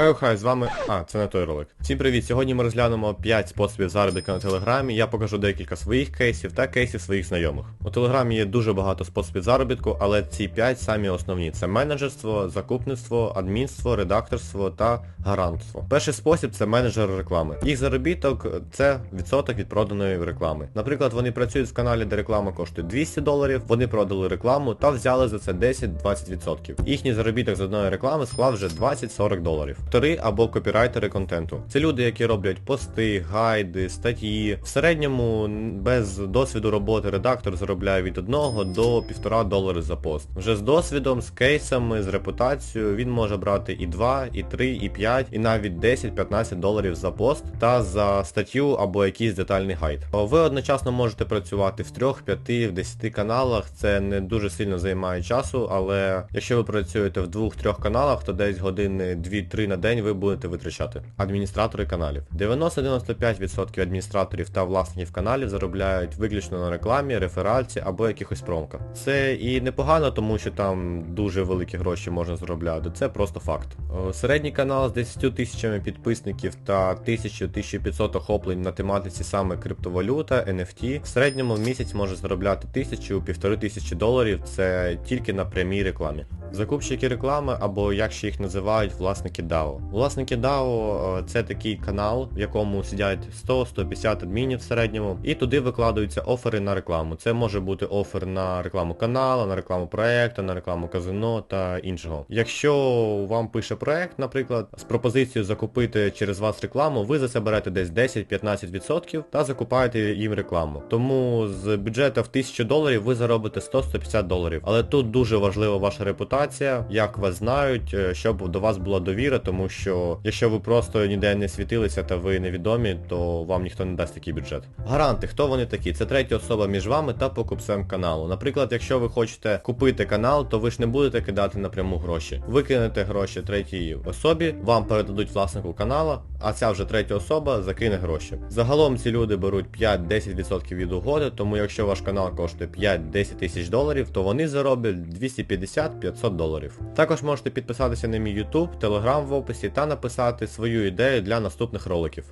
Хай хай, з вами... А, це не той ролик. Всім привіт! Сьогодні ми розглянемо 5 способів заробітку на Телеграмі. Я покажу декілька своїх кейсів та кейсів своїх знайомих. У Телеграмі є дуже багато способів заробітку, але ці 5 самі основні. Це менеджерство, закупництво, адмінство, редакторство та гарантство. Перший спосіб це менеджер реклами. Їх заробіток це відсоток від проданої реклами. Наприклад, вони працюють в каналі, де реклама коштує 200 доларів, вони продали рекламу та взяли за це 10-20%. Їхній заробіток з одної реклами склав вже 20-40 доларів. Автори або копірайтери контенту. Це люди, які роблять пости, гайди, статті. В середньому без досвіду роботи редактор заробляє від 1 до 1,5 долари за пост. Вже з досвідом, з кейсами, з репутацією він може брати і 2, і 3, і 5, і навіть 10-15 доларів за пост та за статтю або якийсь детальний гайд. Ви одночасно можете працювати в 3, 5, в 10 каналах. Це не дуже сильно займає часу, але якщо ви працюєте в 2-3 каналах, то десь години 2-3 на день ви будете витрачати. Адміністратори каналів. 90-95% адміністраторів та власників каналів заробляють виключно на рекламі, реферальці або якихось промках. Це і непогано, тому що там дуже великі гроші можна заробляти. Це просто факт. Середній канал з 10 тисячами підписників та 1000-1500 охоплень на тематиці саме криптовалюта, NFT, в середньому в місяць може заробляти 1000-1500 тисячі доларів. Це тільки на прямій рекламі. Закупщики реклами, або як ще їх називають, власники DAO. Власники DAO е, це такий канал, в якому сидять 100-150 адмінів в середньому, і туди викладаються офери на рекламу. Це може бути офер на рекламу каналу, на рекламу проекту, на рекламу казино та іншого. Якщо вам пише проект, наприклад, з пропозицією закупити через вас рекламу, ви за це берете десь 10-15% та закупаєте їм рекламу. Тому з бюджету в 1000 доларів ви заробите 100-150 доларів. Але тут дуже важлива ваша репутація, як вас знають, е, щоб до вас була довіра, тому що якщо ви просто ніде не світилися та ви невідомі, то вам ніхто не дасть такий бюджет. Гаранти, хто вони такі? Це третя особа між вами та покупцем каналу. Наприклад, якщо ви хочете купити канал, то ви ж не будете кидати напряму гроші. Ви кинете гроші третій особі, вам передадуть власнику канала, а ця вже третя особа закине гроші. Загалом ці люди беруть 5-10% від угоди, тому якщо ваш канал коштує 5-10 тисяч доларів, то вони зароблять 250-500 доларів. Також можете підписатися на мій YouTube, Telegram в описі та написати свою ідею для наступних роликів.